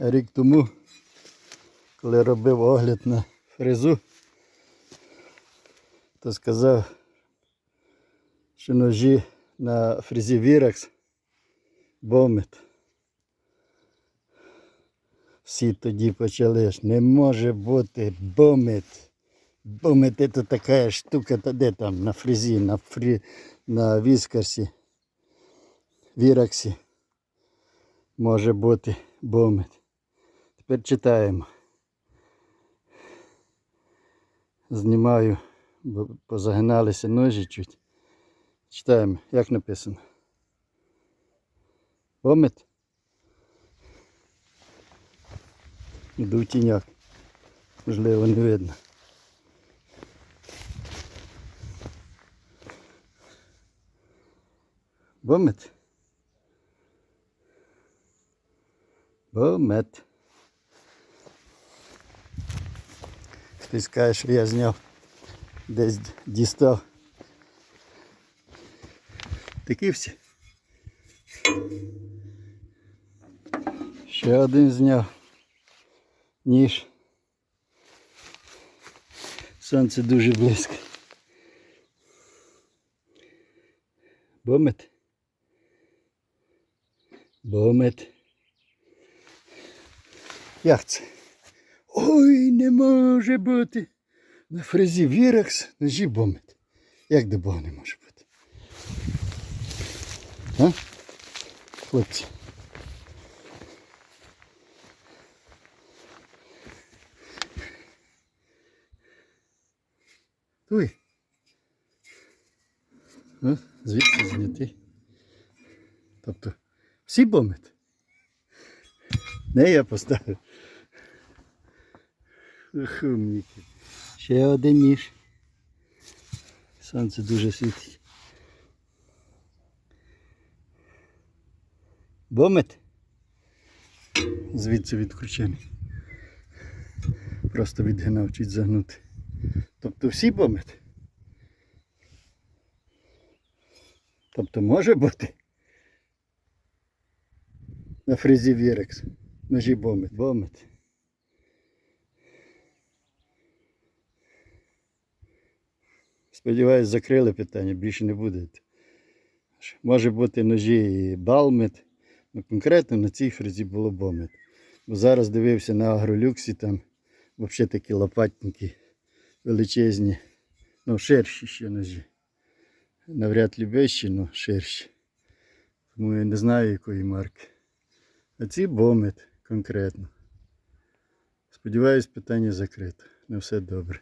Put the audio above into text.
рік тому, коли робив огляд на фрезу, то сказав, що ножі на фрезі Вірекс бомит. Всі тоді почали ж, не може бути бомит. Бомит це така штука, та де там на фрезі, на, фрі, на віскарсі, віраксі може бути бомит. Тепер. Знімаю, бо позагиналися ножі чуть. Читаємо, як написано. Бомит. Іду в тіняк. Можливо, не видно. Бомит. Бомет. Хтось каже, що я зняв десь дістав. Такі всі. Ще один зняв. Ніж. Сонце дуже близько. Бомет. Бомет. Як це? Ой, не може бути. На фрезі Вірекс ножі бомет. Як до Бога не може бути? А? Хлопці. Ой. О, звідси зняти. Тобто всі бомит. Не я поставив. Ох. Ще один ніж. Сонце дуже світить. Бомит. Звідси відкручений. Просто відгинав чуть загнути. Тобто всі бомит. Тобто може бути. На фрезі Вірекс. Ножі бомит. Бомит. Сподіваюсь, закрили питання, більше не буде. Може бути ножі і балмет. Ну, конкретно на цій фрезі було бомет. Бо зараз дивився на агролюксі, там взагалі такі лопатники величезні, ну ширші ще ножі. Навряд ли вищі, але ширші. Тому я не знаю якої марки. А ці бомет конкретно. Сподіваюсь, питання закрито. На все добре.